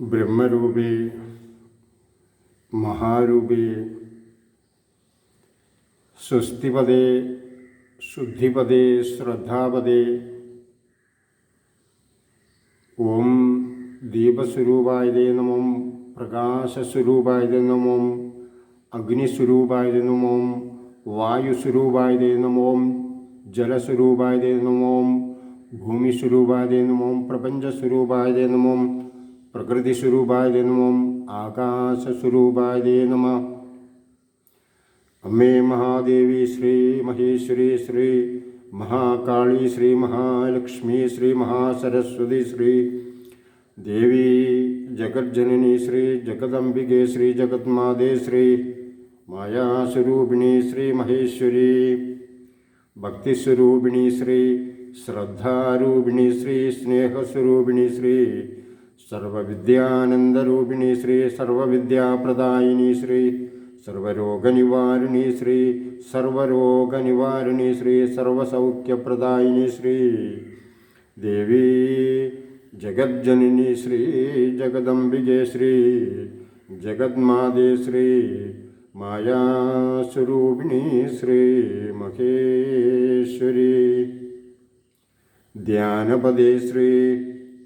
ബ്രഹ്മരൂപേ മഹാരൂപേ സ്വസ്തിപദേ ശുദ്ധിപദേ ശ്രദ്ധാപദേ. ഓം ദീപസ്വരൂപായതേ നമോം പ്രകാശസ്വരൂപായതേ നമോം അഗ്നിസ്വരൂപായതേ നമോം വായുസ്വരൂപായതേ നമോം ജലസ്വരൂപായതേ നമോം ഭൂമിസ്വരൂപായതേ നമോം പ്രപഞ്ചസ്വരൂപായതേ നമോം പ്രകൃതിസ്വരൂപായതേ നമോം ആകാശസ്വരൂപായതേ നമ അമ്മേ മഹാദേവി ശ്രീ മഹേശ്വരി ശ്രീ മഹാകാളി ശ്രീ മഹാലക്ഷ്മി ശ്രീ മഹാസരസ്വതി ശ്രീ ദേവി ജഗജ്ജനനി ശ്രീ ജഗദംബികെ ശ്രീ ജഗന്മാതേ ശ്രീ മായാസ്വരൂപിണി ശ്രീ മഹേശ്വരി ഭക്തിസ്വരൂപിണി ശ്രീ ശ്രദ്ധാരൂപിണി ശ്രീ സ്നേഹസ്വരൂപിണി ശ്രീ സർവവിദ്യാനന്ദരൂപിണി ശ്രീ സർവവിദ്യാപ്രദായിനി ശ്രീ സർവരോഗനിവാരിണി ശ്രീ സർവരോഗനിവാരിണി ശ്രീ സർവസൗഖ്യപ്രദായിനി ശ്രീ ദേവി ജഗജ്ജനനി ശ്രീ ജഗദംബികെ ശ്രീ ജഗന്മാതേ ശ്രീ മായാസ്വരൂപിണി ശ്രീ മഹേശ്വരി ധ്യാനപദേ ശ്രീ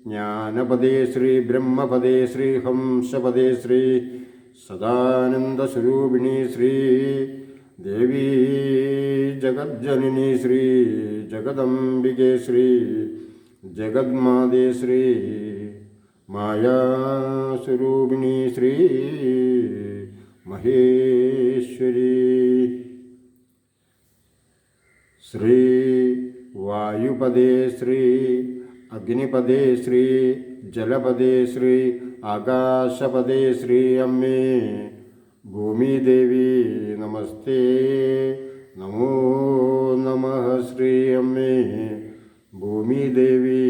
ജ്ഞാനപദേ ശ്രീ ബ്രഹ്മപദേ ശ്രീ ഹംസപദേ ശ്രീ സദാനന്ദസ്വരൂപിണി ശ്രീ ദേവി ജഗജ്ജനനി ശ്രീ ജഗദംബികെ ശ്രീ ജഗന്മാതേ ശ്രീ മായാസ്വരൂപിണി ശ്രീ മഹേശ്വരി ശ്രീ വായുപദേ ശ്രീ അഗ്നിപദേ ശ്രീ ജലപദേ ശ്രീ ആകാശപദേ ശ്രീ അമ്മേ ഭൂമിദേവി നമസ്തേ നമോ നമ ശ്രീ അമ്മേ ഭൂമിദേവി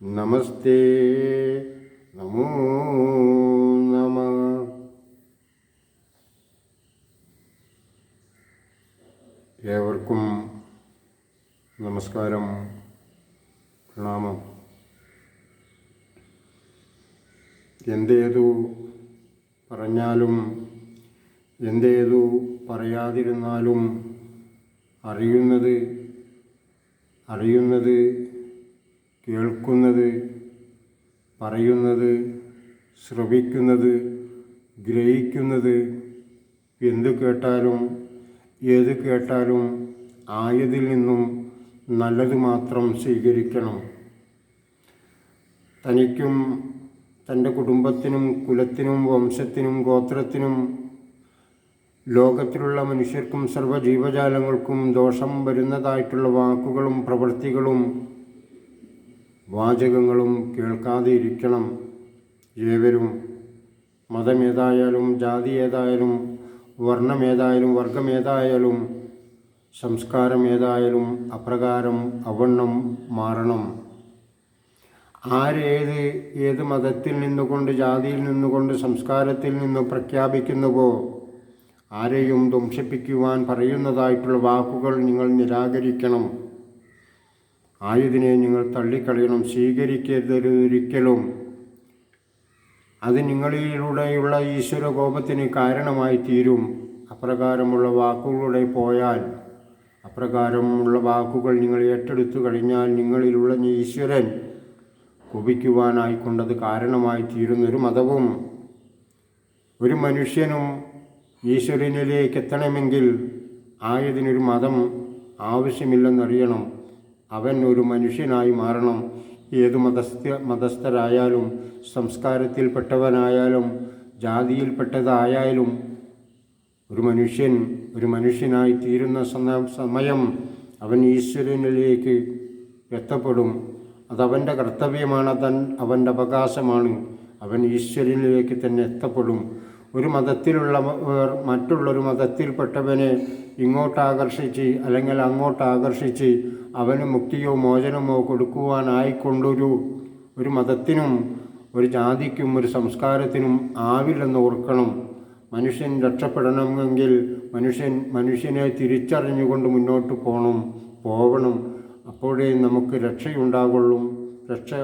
നമസ്തേ നമോ നമ ഏവർക്കും നമസ്കാരം. പ്രണാമം എന്തേതു പറഞ്ഞാലും എന്തേതു പറയാതിരുന്നാലും അറിയുന്നത് അറിയുന്നത് കേൾക്കുന്നത് പറയുന്നത് ശ്രവിക്കുന്നത് ഗ്രഹിക്കുന്നത് എന്തു കേട്ടാലും ഏത് കേട്ടാലും ആയതിൽ നിന്നും നല്ലത് മാത്രം സ്വീകരിക്കണം. തനിക്കും തന്റെ കുടുംബത്തിനും കുലത്തിനും വംശത്തിനും ഗോത്രത്തിനും ലോകത്തിലുള്ള മനുഷ്യർക്കും സർവജീവജാലങ്ങൾക്കും ദോഷം വരുന്നതായിട്ടുള്ള വാക്കുകളും പ്രവൃത്തികളും വാചകങ്ങളും കേൾക്കാതെ ഇരിക്കണം. ഏവരും മതമേതായാലും ജാതി ഏതായാലും വർണമേതായാലും വർഗമേതായാലും സംസ്കാരം ഏതായാലും അപ്രകാരം അവണ്ണം മാറണം. ആരേത് ഏത് മതത്തിൽ നിന്നുകൊണ്ട് ജാതിയിൽ നിന്നുകൊണ്ട് സംസ്കാരത്തിൽ നിന്ന് പ്രഖ്യാപിക്കുന്നുവോ ആരെയും ധ്വംസിപ്പിക്കുവാൻ പറയുന്നതായിട്ടുള്ള വാക്കുകൾ നിങ്ങൾ നിരാകരിക്കണം. ആയതിനെ നിങ്ങൾ തള്ളിക്കളയണം സ്വീകരിക്കരുതൊരിക്കലും. അത് നിങ്ങളിലൂടെയുള്ള ഈശ്വര കോപത്തിന് കാരണമായി തീരും അപ്രകാരമുള്ള വാക്കുകളുടെ പോയാൽ അപ്രകാരമുള്ള വാക്കുകൾ നിങ്ങൾ ഏറ്റെടുത്തു കഴിഞ്ഞാൽ നിങ്ങളിലുള്ള ഈശ്വരൻ കുപിക്കുവാനായിക്കൊണ്ടത് കാരണമായി തീരുന്നൊരു മതവും. ഒരു മനുഷ്യനും ഈശ്വരനിലേക്ക് എത്തണമെങ്കിൽ ആയതിനൊരു മതം ആവശ്യമില്ലെന്നറിയണം. അവൻ ഒരു മനുഷ്യനായി മാറണം. ഏത് മതസ്ഥ മതസ്ഥരായാലും സംസ്കാരത്തിൽപ്പെട്ടവനായാലും ജാതിയിൽപ്പെട്ടതായാലും ഒരു മനുഷ്യൻ ഒരു മനുഷ്യനായി തീരുന്ന സമയം അവൻ ഈശ്വരനിലേക്ക് എത്തപ്പെടും. അതവന്റെ കർത്തവ്യമാണ് തൻ അവന്റെ അവകാശമാണ്. അവൻ ഈശ്വരനിലേക്ക് തന്നെ എത്തപ്പെടും. ഒരു മതത്തിലുള്ള മറ്റുള്ളൊരു മതത്തിൽപ്പെട്ടവനെ ഇങ്ങോട്ട് ആകർഷിച്ച് അല്ലെങ്കിൽ അങ്ങോട്ട് ആകർഷിച്ച് അവന് മുക്തിയോ മോചനമോ കൊടുക്കുവാനായിക്കൊണ്ടൊരു ഒരു മതത്തിനും ഒരു ജാതിക്കും ഒരു സംസ്കാരത്തിനും ആവില്ലെന്ന് ഓർക്കണം. മനുഷ്യൻ രക്ഷപ്പെടണമെങ്കിൽ മനുഷ്യൻ മനുഷ്യനെ തിരിച്ചറിഞ്ഞുകൊണ്ട് മുന്നോട്ട് പോകണം പോകണം. അപ്പോഴേ നമുക്ക് രക്ഷയുണ്ടാകുള്ളൂ രക്ഷ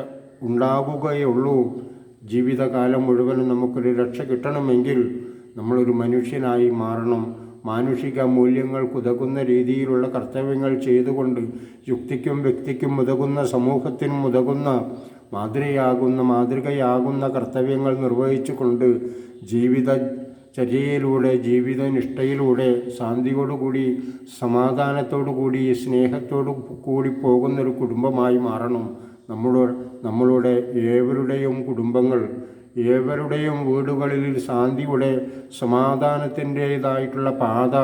ഉണ്ടാകുകയുള്ളൂ ജീവിതകാലം മുഴുവനും നമുക്കൊരു രക്ഷ കിട്ടണമെങ്കിൽ നമ്മളൊരു മനുഷ്യനായി മാറണം. മാനുഷിക മൂല്യങ്ങൾ മൂല്യങ്ങൾക്കുതകുന്ന രീതിയിലുള്ള കർത്തവ്യങ്ങൾ ചെയ്തുകൊണ്ട് യുക്തിക്കും വ്യക്തിക്കും ഉതകുന്ന സമൂഹത്തിനും ഉതകുന്ന മാതൃയാകുന്ന മാതൃകയാകുന്ന കർത്തവ്യങ്ങൾ നിർവഹിച്ചുകൊണ്ട് ജീവിത ചര്യയിലൂടെ ജീവിതനിഷ്ഠയിലൂടെ ശാന്തിയോടുകൂടി സമാധാനത്തോടുകൂടി സ്നേഹത്തോടു കൂടി പോകുന്നൊരു കുടുംബമായി മാറണം. നമ്മുടെ നമ്മളുടെ ഏവരുടെയും കുടുംബങ്ങൾ ഏവരുടെയും വീടുകളിൽ ശാന്തിയുടെ സമാധാനത്തിന്റേതായിട്ടുള്ള പാത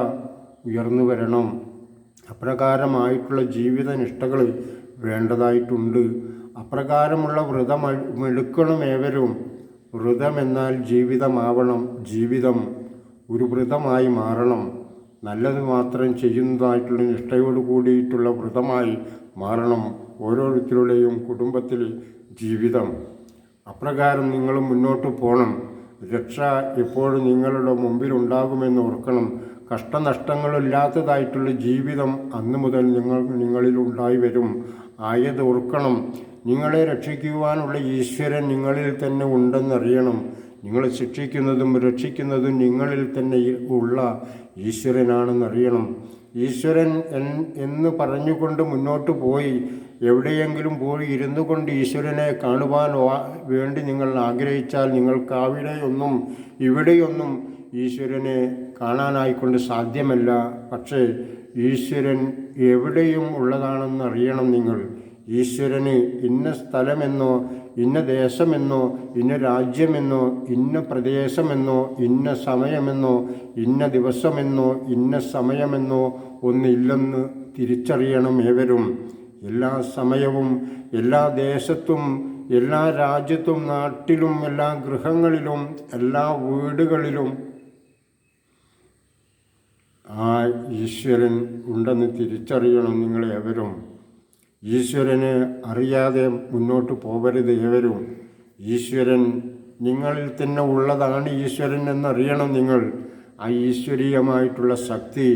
ഉയർന്നു വരണം. അപ്രകാരമായിട്ടുള്ള ജീവിത നിഷ്ഠകൾ വേണ്ടതായിട്ടുണ്ട്. അപ്രകാരമുള്ള വ്രതം എടുക്കണം ഏവരും. വ്രതമെന്നാൽ ജീവിതമാവണം ജീവിതം. ഒരു വ്രതമായി മാറണം. നല്ലത് മാത്രം ചെയ്യുന്നതായിട്ടുള്ള നിഷ്ഠയോട് കൂടിയിട്ടുള്ള വ്രതമായി മാറണം ഓരോരുത്തരുടെയും കുടുംബത്തിൽ ജീവിതം. അപ്രകാരം നിങ്ങൾ മുന്നോട്ട് പോകണം രക്ഷ എപ്പോഴും നിങ്ങളുടെ മുമ്പിൽ ഉണ്ടാകുമെന്ന് ഓർക്കണം കഷ്ടനഷ്ടങ്ങളില്ലാത്തതായിട്ടുള്ള ജീവിതം അന്ന് മുതൽ നിങ്ങൾ നിങ്ങളിൽ ഉണ്ടായി വരും ആയത് ഓർക്കണം. നിങ്ങളെ രക്ഷിക്കുവാനുള്ള ഈശ്വരൻ നിങ്ങളിൽ തന്നെ ഉണ്ടെന്നറിയണം. നിങ്ങളെ ശിക്ഷിക്കുന്നതും രക്ഷിക്കുന്നതും നിങ്ങളിൽ തന്നെ ഉള്ള ഈശ്വരനാണെന്നറിയണം. ഈശ്വരൻ എന്ന് പറഞ്ഞുകൊണ്ട് മുന്നോട്ട് പോയി. എവിടെയെങ്കിലും പോയി ഇരുന്നു കൊണ്ട് ഈശ്വരനെ കാണുവാൻ വേണ്ടി നിങ്ങൾ ആഗ്രഹിച്ചാൽ നിങ്ങൾക്ക് അവിടെയൊന്നും ഇവിടെയൊന്നും ഈശ്വരനെ കാണാനായിക്കൊണ്ട് സാധ്യമല്ല. പക്ഷേ ഈശ്വരൻ എവിടെയും ഉള്ളതാണെന്ന് അറിയണം നിങ്ങൾ. ഈശ്വരന് ഇന്ന സ്ഥലമെന്നോ ഇന്ന ദേശമെന്നോ ഇന്ന രാജ്യമെന്നോ ഇന്ന പ്രദേശമെന്നോ ഇന്ന സമയമെന്നോ ഇന്ന ദിവസമെന്നോ ഇന്ന സമയമെന്നോ ഒന്നില്ലെന്ന് തിരിച്ചറിയണം ഏവരും. എല്ലാ സമയവും എല്ലാ ദേശത്തും എല്ലാ രാജ്യത്തും നാട്ടിലും എല്ലാ ഗൃഹങ്ങളിലും എല്ലാ വീടുകളിലും ആ ഈശ്വരൻ ഉണ്ടെന്ന് തിരിച്ചറിയണം നിങ്ങൾ ഏവരും ഈശ്വരനെ അറിയാതെ മുന്നോട്ട് പോകരുത് ഏവരും ഈശ്വരൻ നിങ്ങളിൽ തന്നെ ഉള്ളതാണ് ഈശ്വരൻ എന്നറിയണം നിങ്ങൾ. ആ ഈശ്വരീയമായിട്ടുള്ള ശക്തി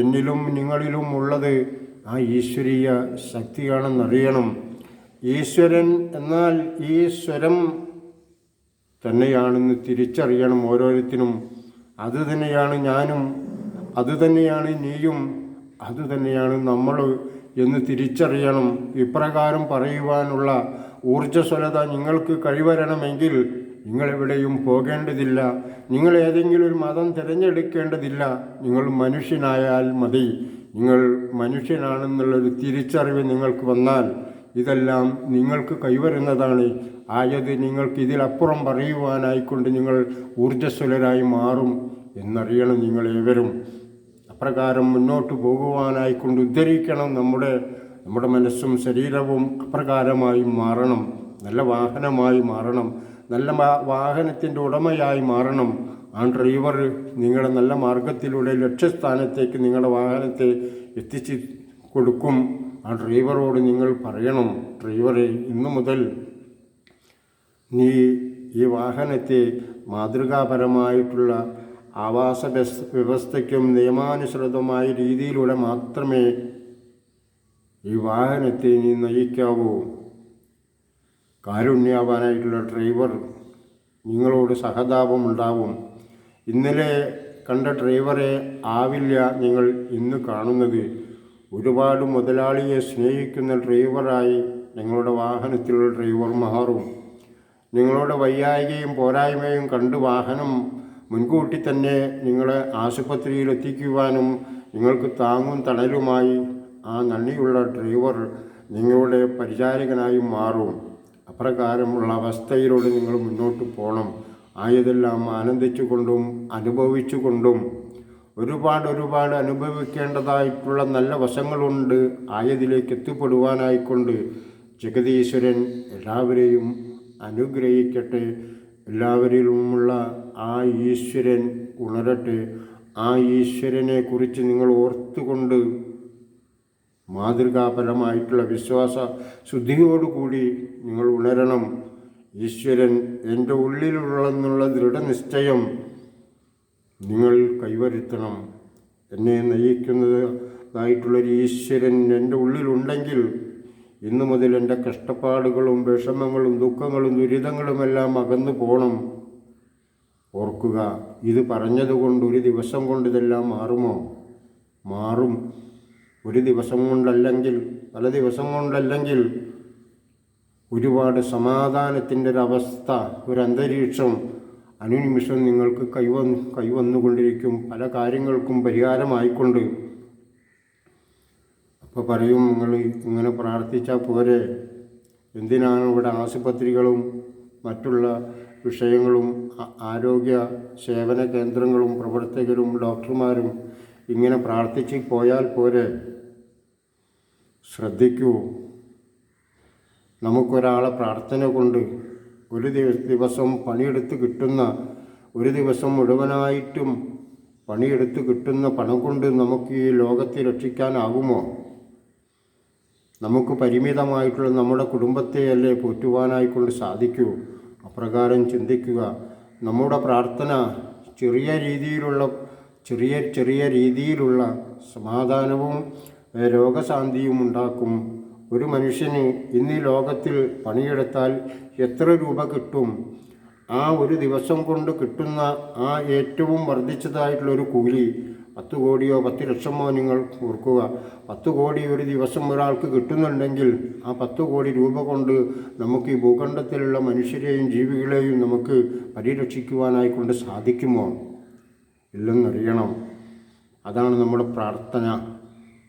എന്നിലും നിങ്ങളിലും ഉള്ളത് ആ ഈശ്വരീയ ശക്തിയാണെന്നറിയണം. ഈശ്വരൻ എന്നാൽ ഈ സ്വരം തന്നെയാണെന്ന് തിരിച്ചറിയണം ഓരോരുത്തരും. അത് തന്നെയാണ് ഞാനും അത് തന്നെയാണ് നീയും അത് തന്നെയാണ് നമ്മൾ എന്ന് തിരിച്ചറിയണം. ഇപ്രകാരം പറയുവാനുള്ള ഊർജസ്വലത നിങ്ങൾക്ക് കഴിവരണമെങ്കിൽ നിങ്ങളെവിടെയും പോകേണ്ടതില്ല. നിങ്ങൾ ഏതെങ്കിലും ഒരു മതം തിരഞ്ഞെടുക്കേണ്ടതില്ല. നിങ്ങൾ മനുഷ്യനായാൽ മതി. നിങ്ങൾ മനുഷ്യനാണെന്നുള്ളൊരു തിരിച്ചറിവ് നിങ്ങൾക്ക് വന്നാൽ ഇതെല്ലാം നിങ്ങൾക്ക് കൈവരുന്നതാണ്. ആയത് നിങ്ങൾക്ക് ഇതിലപ്പുറം പറയുവാനായിക്കൊണ്ട് നിങ്ങൾ ഊർജസ്വലരായി മാറും എന്നറിയണം നിങ്ങൾ ഏവരും അപ്രകാരം മുന്നോട്ട് പോകുവാനായിക്കൊണ്ട് ഉദ്ധരിക്കണം. നമ്മുടെ നമ്മുടെ മനസ്സും ശരീരവും അപ്രകാരമായി മാറണം. നല്ല വാഹനമായി മാറണം. നല്ല വാഹനത്തിന്റെ ഉടമയായി മാറണം. ആ ഡ്രൈവർ നിങ്ങളുടെ നല്ല മാർഗത്തിലൂടെ ലക്ഷ്യസ്ഥാനത്തേക്ക് നിങ്ങളുടെ വാഹനത്തെ എത്തിച്ച് കൊടുക്കും. ആ ഡ്രൈവറോട് നിങ്ങൾ പറയണം ഡ്രൈവറെ ഇന്നു മുതൽ നീ ഈ വാഹനത്തെ മാതൃകാപരമായിട്ടുള്ള ആവാസ വ്യവസ്ഥ വ്യവസ്ഥയ്ക്കും നിയമാനുസൃതമായ രീതിയിലൂടെ മാത്രമേ ഈ വാഹനത്തെ നീ നയിക്കാവൂ. കാരുണ്യവാനായിട്ടുള്ള ഡ്രൈവർ നിങ്ങളോട് സഹതാപം ഉണ്ടാവും ഇന്നലെ കണ്ട ഡ്രൈവറെ ആവില്ല നിങ്ങൾ ഇന്ന് കാണുന്നത്. ഒരുപാട് മുതലാളിയെ സ്നേഹിക്കുന്ന ഡ്രൈവറായി നിങ്ങളുടെ വാഹനത്തിലുള്ള ഡ്രൈവർ മാറും. നിങ്ങളുടെ വയ്യായികയും പോരായ്മയും കണ്ട് വാഹനം മുൻകൂട്ടി തന്നെ നിങ്ങളെ ആശുപത്രിയിൽ എത്തിക്കുവാനും നിങ്ങൾക്ക് താങ്ങും തണലുമായി ആ നന്ദിയുള്ള ഡ്രൈവർ നിങ്ങളുടെ പരിചാരകനായി മാറും. അപ്രകാരമുള്ള അവസ്ഥയിലൂടെ നിങ്ങൾ മുന്നോട്ട് പോകണം ആയതെല്ലാം ആനന്ദിച്ചുകൊണ്ടും അനുഭവിച്ചുകൊണ്ടും ഒരുപാട് ഒരുപാട് അനുഭവിക്കേണ്ടതായിട്ടുള്ള നല്ല വശങ്ങളുണ്ട്. ആയതിലേക്ക് എത്തിപ്പെടുവാനായിക്കൊണ്ട് ജഗതീശ്വരൻ എല്ലാവരെയും അനുഗ്രഹിക്കട്ടെ. എല്ലാവരിലുമുള്ള ആ ഈശ്വരൻ ഉണരട്ടെ. ആ ഈശ്വരനെ കുറിച്ച് നിങ്ങൾ ഓർത്തുകൊണ്ട് മാതൃകാപരമായിട്ടുള്ള വിശ്വാസ ശുദ്ധിയോടുകൂടി നിങ്ങൾ ഉണരണം. ഈശ്വരൻ എന്റെ ഉള്ളിലുള്ളെന്നുള്ള ദൃഢനിശ്ചയം നിങ്ങൾ കൈവരുത്തണം. എന്നെ നയിക്കുന്നതായിട്ടുള്ളൊരു ഈശ്വരൻ എന്റെ ഉള്ളിലുണ്ടെങ്കിൽ ഇന്നു മുതൽ എന്റെ കഷ്ടപ്പാടുകളും വിഷമങ്ങളും ദുഃഖങ്ങളും ദുരിതങ്ങളുമെല്ലാം അകന്നു പോകണം ഓർക്കുക ഇത് പറഞ്ഞതുകൊണ്ട് ഒരു ദിവസം കൊണ്ട് ഇതെല്ലാം മാറുമോ? മാറും. ഒരു ദിവസം കൊണ്ടല്ലെങ്കിൽ പല ദിവസം കൊണ്ടല്ലെങ്കിൽ ഒരുപാട് സമാധാനത്തിന്റെ ഒരവസ്ഥ ഒരു അന്തരീക്ഷം അനുനിമിഷം നിങ്ങൾക്ക് കൈവന്ന് കൈവന്നുകൊണ്ടിരിക്കും. പല കാര്യങ്ങൾക്കും പരിഹാരമായിക്കൊണ്ട് അപ്പോൾ പറയും നിങ്ങൾ ഇങ്ങനെ പ്രാർത്ഥിച്ചാൽ പോരെ. എന്തിനാണ് ഇവിടെ ആശുപത്രികളും മറ്റുള്ള വിഷയങ്ങളും ആരോഗ്യ സേവന കേന്ദ്രങ്ങളും പ്രവർത്തകരും ഡോക്ടർമാരും ഇങ്ങനെ പ്രാർത്ഥിച്ച് പോയാൽ പോരെ? ശ്രദ്ധിക്കൂ. നമുക്കൊരാളെ പ്രാർത്ഥന കൊണ്ട് ഒരു ദിവസം പണിയെടുത്ത് കിട്ടുന്ന ഒരു ദിവസം മുഴുവനായിട്ടും പണിയെടുത്ത് കിട്ടുന്ന പണം കൊണ്ട് നമുക്ക് ഈ ലോകത്തെ രക്ഷിക്കാനാകുമോ? നമുക്ക് പരിമിതമായിട്ടുള്ള നമ്മുടെ കുടുംബത്തെയല്ലേ പോറ്റുവാനായിക്കൊണ്ട് സാധിക്കൂ? അപ്രകാരം ചിന്തിക്കുക. നമ്മുടെ പ്രാർത്ഥന ചെറിയ രീതിയിലുള്ള ചെറിയ ചെറിയ രീതിയിലുള്ള സമാധാനവും രോഗശാന്തിയും ഉണ്ടാക്കും. ഒരു മനുഷ്യന് ഇന്ന് ലോകത്തിൽ പണിയെടുത്താൽ എത്ര രൂപ കിട്ടും? ആ ഒരു ദിവസം കൊണ്ട് കിട്ടുന്ന ആ ഏറ്റവും വർദ്ധിച്ചതായിട്ടുള്ളൊരു കൂലി പത്ത് കോടിയോ പത്ത് ലക്ഷമോ നിങ്ങൾ ഓർക്കുക. പത്ത് കോടി ഒരു ദിവസം ഒരാൾക്ക് കിട്ടുന്നുണ്ടെങ്കിൽ ആ പത്ത് കോടി രൂപ കൊണ്ട് നമുക്ക് ഈ ഭൂഖണ്ഡത്തിലുള്ള മനുഷ്യരെയും ജീവികളെയും നമുക്ക് പരിരക്ഷിക്കുവാനായിക്കൊണ്ട് സാധിക്കുമോ? ഇല്ലെന്നറിയണം. അതാണ് നമ്മുടെ പ്രാർത്ഥന.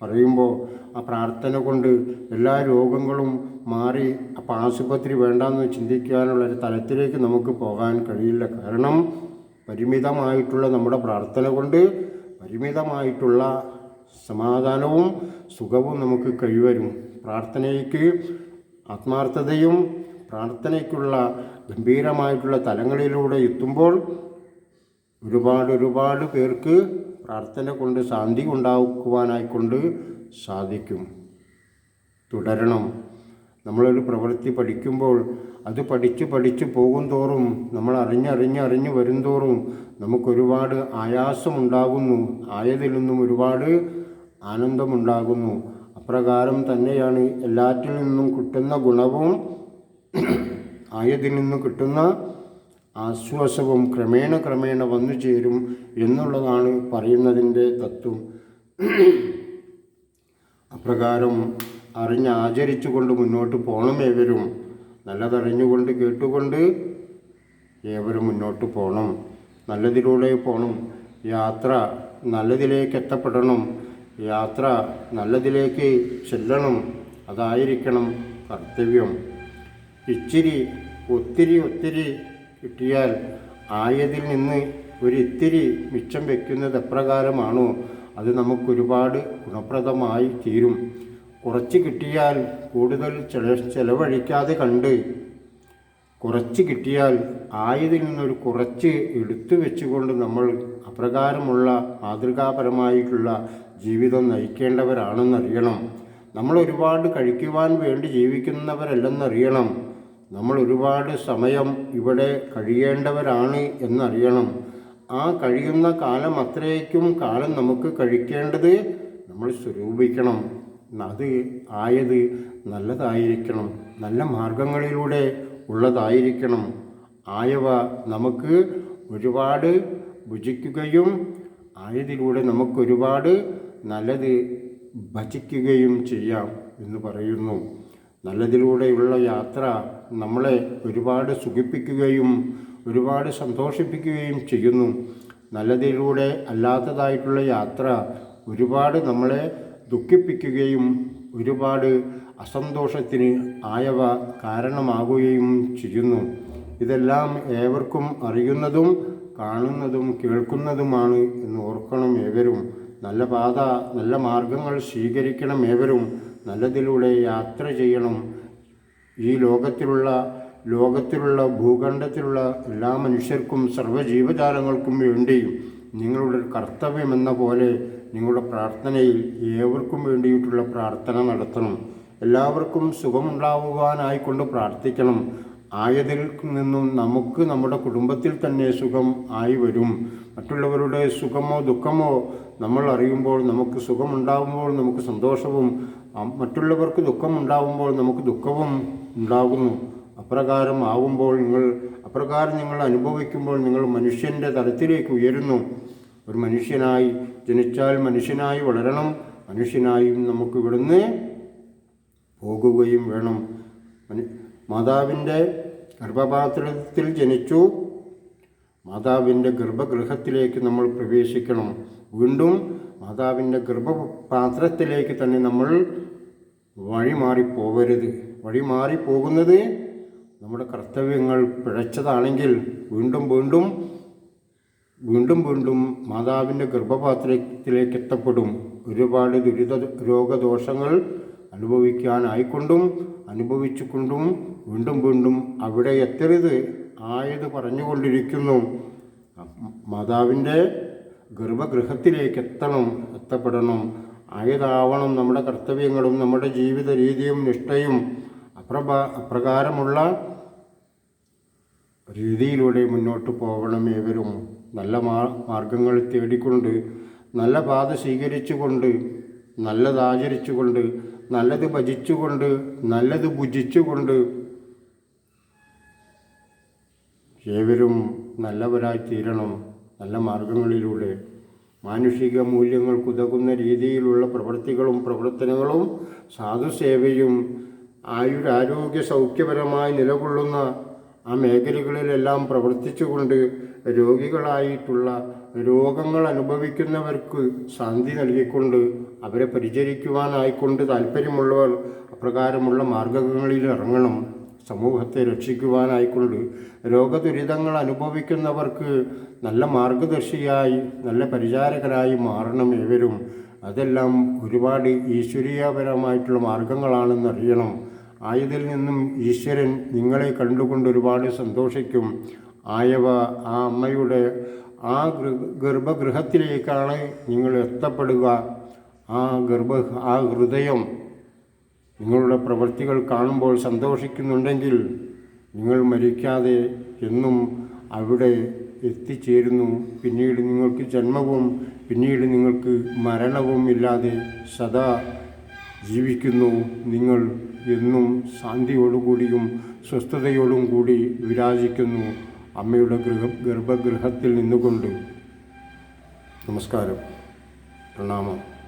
പറയുമ്പോൾ ആ പ്രാർത്ഥന കൊണ്ട് എല്ലാ രോഗങ്ങളും മാറി അപ്പം ആശുപത്രി വേണ്ടാന്ന് ചിന്തിക്കാനുള്ള ഒരു തലത്തിലേക്ക് നമുക്ക് പോകാൻ കഴിയില്ല. കാരണം പരിമിതമായിട്ടുള്ള നമ്മുടെ പ്രാർത്ഥന കൊണ്ട് പരിമിതമായിട്ടുള്ള സമാധാനവും സുഖവും നമുക്ക് കഴിവരും പ്രാർത്ഥനയ്ക്ക് ആത്മാർത്ഥതയും പ്രാർത്ഥനയ്ക്കുള്ള ഗംഭീരമായിട്ടുള്ള തലങ്ങളിലൂടെ എത്തുമ്പോൾ ഒരുപാട് ഒരുപാട് പേർക്ക് പ്രാർത്ഥന കൊണ്ട് ശാന്തി ഉണ്ടാക്കുവാനായിക്കൊണ്ട് സാധിക്കും. തുടരണം. നമ്മളൊരു പ്രവൃത്തി പഠിക്കുമ്പോൾ അത് പഠിച്ച് പഠിച്ച് പോകും തോറും നമ്മൾ അറിഞ്ഞറിഞ്ഞ് അറിഞ്ഞ് വരും തോറും നമുക്കൊരുപാട് ആയാസമുണ്ടാകുന്നു. ആയതിൽ നിന്നും ഒരുപാട് ആനന്ദമുണ്ടാകുന്നു. അപ്രകാരം തന്നെയാണ് എല്ലാറ്റിൽ നിന്നും കിട്ടുന്ന ഗുണവും ആയതിൽ നിന്നും കിട്ടുന്ന ആശ്വാസവും ക്രമേണ ക്രമേണ വന്നു ചേരും എന്നുള്ളതാണ് പറയുന്നതിന്റെ തത്വം. അപ്രകാരം അറിഞ്ഞ് ആചരിച്ചുകൊണ്ട് മുന്നോട്ട് പോകണം ഏവരും. നല്ലതറിഞ്ഞുകൊണ്ട് കേട്ടുകൊണ്ട് ഏവരും മുന്നോട്ട് പോകണം നല്ലതിലൂടെ പോകണം യാത്ര നല്ലതിലേക്ക് എത്തപ്പെടണം. യാത്ര നല്ലതിലേക്ക് ചെല്ലണം. അതായിരിക്കണം കർത്തവ്യം. ഇച്ചിരി ഒത്തിരി ഒത്തിരി കിട്ടിയാൽ ആയതിൽ നിന്ന് ഒരിത്തിരി മിച്ചം വയ്ക്കുന്നത് എപ്രകാരമാണോ? അത് നമുക്കൊരുപാട് ഗുണപ്രദമായി തീരും. കുറച്ച് കിട്ടിയാൽ കൂടുതൽ ചെല ചെലവഴിക്കാതെ കണ്ട്. കുറച്ച് കിട്ടിയാൽ ആയതിൽ നിന്നൊരു കുറച്ച് എടുത്തു വെച്ചുകൊണ്ട് നമ്മൾ അപ്രകാരമുള്ള മാതൃകാപരമായിട്ടുള്ള ജീവിതം നയിക്കേണ്ടവരാണെന്നറിയണം. നമ്മൾ ഒരുപാട് കഴിക്കുവാൻ വേണ്ടി ജീവിക്കുന്നവരല്ലെന്നറിയണം. നമ്മൾ ഒരുപാട് സമയം ഇവിടെ കഴിയേണ്ടവരാണ് എന്നറിയണം. ആ കഴിയുന്ന കാലം അത്രയ്ക്കും കാലം നമുക്ക് കഴിക്കേണ്ടത് നമ്മൾ സ്വരൂപിക്കണം. അത് ആയത് നല്ലതായിരിക്കണം. നല്ല മാർഗങ്ങളിലൂടെ ഉള്ളതായിരിക്കണം. ആയവ നമുക്ക് ഒരുപാട് ഭുജിക്കുകയും ആയതിലൂടെ നമുക്കൊരുപാട് നല്ലത് ഭജിക്കുകയും ചെയ്യാം എന്ന് പറയുന്നു. നല്ലതിലൂടെയുള്ള യാത്ര നമ്മളെ ഒരുപാട് സുഖിപ്പിക്കുകയും ഒരുപാട് സന്തോഷിപ്പിക്കുകയും ചെയ്യുന്നു. നല്ലതിലൂടെ അല്ലാത്തതായിട്ടുള്ള യാത്ര ഒരുപാട് നമ്മളെ ദുഃഖിപ്പിക്കുകയും ഒരുപാട് അസന്തോഷത്തിന് ആയവ കാരണമാകുകയും ചെയ്യുന്നു. ഇതെല്ലാം ഏവർക്കും അറിയുന്നതും കാണുന്നതും കേൾക്കുന്നതുമാണ് എന്ന് ഓർക്കണം ഏവരും. നല്ല പാത നല്ല മാർഗങ്ങൾ സ്വീകരിക്കണം ഏവരും. നല്ലതിലൂടെ യാത്ര ചെയ്യണം. ഈ ലോകത്തിലുള്ള ലോകത്തിലുള്ള ഭൂഖണ്ഡത്തിലുള്ള എല്ലാ മനുഷ്യർക്കും സർവജീവജാലങ്ങൾക്കും വേണ്ടി നിങ്ങളുടെ കർത്തവ്യമെന്ന പോലെ നിങ്ങളുടെ പ്രാർത്ഥനയിൽ ഏവർക്കും വേണ്ടിയിട്ടുള്ള പ്രാർത്ഥന നടത്തണം. എല്ലാവർക്കും സുഖമുണ്ടാവുവാനായിക്കൊണ്ട് പ്രാർത്ഥിക്കണം. ആയതിൽ നിന്നും നമുക്ക് നമ്മുടെ കുടുംബത്തിൽ തന്നെ സുഖം ആയി വരും. മറ്റുള്ളവരുടെ സുഖമോ ദുഃഖമോ നമ്മൾ അറിയുമ്പോൾ നമുക്ക് സുഖമുണ്ടാകുമ്പോൾ നമുക്ക് സന്തോഷവും മറ്റുള്ളവർക്ക് ദുഃഖമുണ്ടാകുമ്പോൾ നമുക്ക് ദുഃഖവും ഉണ്ടാകുന്നു. അപ്രകാരം ആവുമ്പോൾ നിങ്ങൾ അപ്രകാരം നിങ്ങൾ അനുഭവിക്കുമ്പോൾ നിങ്ങൾ മനുഷ്യന്റെ തലത്തിലേക്ക് ഉയരുന്നു. ഒരു മനുഷ്യനായി ജനിച്ചാൽ മനുഷ്യനായി വളരണം. മനുഷ്യനായും നമുക്ക് ഇവിടുന്ന് പോകുകയും വേണം. മാതാവിന്റെ ഗർഭപാത്രത്തിൽ ജനിച്ചു. മാതാവിന്റെ ഗർഭഗൃഹത്തിലേക്ക് നമ്മൾ പ്രവേശിക്കണം. വീണ്ടും മാതാവിന്റെ ഗർഭപാത്രത്തിലേക്ക് തന്നെ നമ്മൾ വഴി മാറിപ്പോകരുത് വഴി മാറിപ്പോകുന്നത് നമ്മുടെ കർത്തവ്യങ്ങൾ പിഴച്ചതാണെങ്കിൽ വീണ്ടും വീണ്ടും വീണ്ടും വീണ്ടും മാതാവിന്റെ ഗർഭപാത്രത്തിലേക്ക് എത്തപ്പെടും. ഒരുപാട് ദുരിത രോഗദോഷങ്ങൾ അനുഭവിക്കാനായിക്കൊണ്ടും അനുഭവിച്ചുകൊണ്ടും വീണ്ടും വീണ്ടും അവിടെ എത്തരുത് ആയത് പറഞ്ഞുകൊണ്ടിരിക്കുന്നു. മാതാവിന്റെ ഗർഭഗൃഹത്തിലേക്ക് എത്തണം എത്തപ്പെടണം. ആയതാവണം നമ്മുടെ കർത്തവ്യങ്ങളും നമ്മുടെ ജീവിത രീതിയും നിഷ്ഠയും അപ്രഭാ അപ്രകാരമുള്ള രീതിയിലൂടെ മുന്നോട്ട് പോകണം ഏവരും. നല്ല മാർഗങ്ങൾ തേടിക്കൊണ്ട് നല്ല പാത സ്വീകരിച്ചുകൊണ്ട് നല്ലത് ആചരിച്ചുകൊണ്ട് നല്ലത് ഭജിച്ചുകൊണ്ട് നല്ലത് ഭുജിച്ചുകൊണ്ട് ഏവരും നല്ലവരായി തീരണം. നല്ല മാർഗങ്ങളിലൂടെ മാനുഷിക മൂല്യങ്ങൾക്കുതകുന്ന രീതിയിലുള്ള പ്രവൃത്തികളും പ്രവർത്തനങ്ങളും സാധുസേവയും ആയുരാരോഗ്യ സൗഖ്യപരമായി നിലകൊള്ളുന്ന ആ മേഖലകളിലെല്ലാം പ്രവർത്തിച്ചുകൊണ്ട് രോഗികളായിട്ടുള്ള രോഗങ്ങൾ അനുഭവിക്കുന്നവർക്ക് ശാന്തി നൽകിക്കൊണ്ട് അവരെ പരിചരിക്കുവാനായിക്കൊണ്ട് താല്പര്യമുള്ളവർ അപ്രകാരമുള്ള മാർഗങ്ങളിൽ ഇറങ്ങണം. സമൂഹത്തെ രക്ഷിക്കുവാനായിക്കൊണ്ട് രോഗദുരിതങ്ങൾ അനുഭവിക്കുന്നവർക്ക് നല്ല മാർഗദർശിയായി നല്ല പരിചാരകരായി മാറണം ഏവരും. അതെല്ലാം ഒരുപാട് ഈശ്വരീയപരമായിട്ടുള്ള മാർഗങ്ങളാണെന്നറിയണം. ആയതിൽ നിന്നും ഈശ്വരൻ നിങ്ങളെ കണ്ടുകൊണ്ട് ഒരുപാട് സന്തോഷിക്കും. ആയവ ആ അമ്മയുടെ ആ ഗർഭഗൃഹത്തിലേക്കാണ് നിങ്ങൾ എത്തപ്പെടുക. ആ ഗർഭ ആ ഹൃദയം നിങ്ങളുടെ പ്രവൃത്തികൾ കാണുമ്പോൾ സന്തോഷിക്കുന്നുണ്ടെങ്കിൽ നിങ്ങൾ മരിക്കാതെ എന്നും അവിടെ എത്തിച്ചേരുന്നു. പിന്നീട് നിങ്ങൾക്ക് ജന്മവും പിന്നീട് നിങ്ങൾക്ക് മരണവും ഇല്ലാതെ സദാ ജീവിക്കുന്നു. നിങ്ങൾ എന്നും ശാന്തിയോടുകൂടിയും സ്വസ്ഥതയോടും കൂടി വിരാജിക്കുന്നു അമ്മയുടെ ഗൃഹ ഗർഭഗൃഹത്തിൽ നിന്നുകൊണ്ട്. നമസ്കാരം. പ്രണാമം.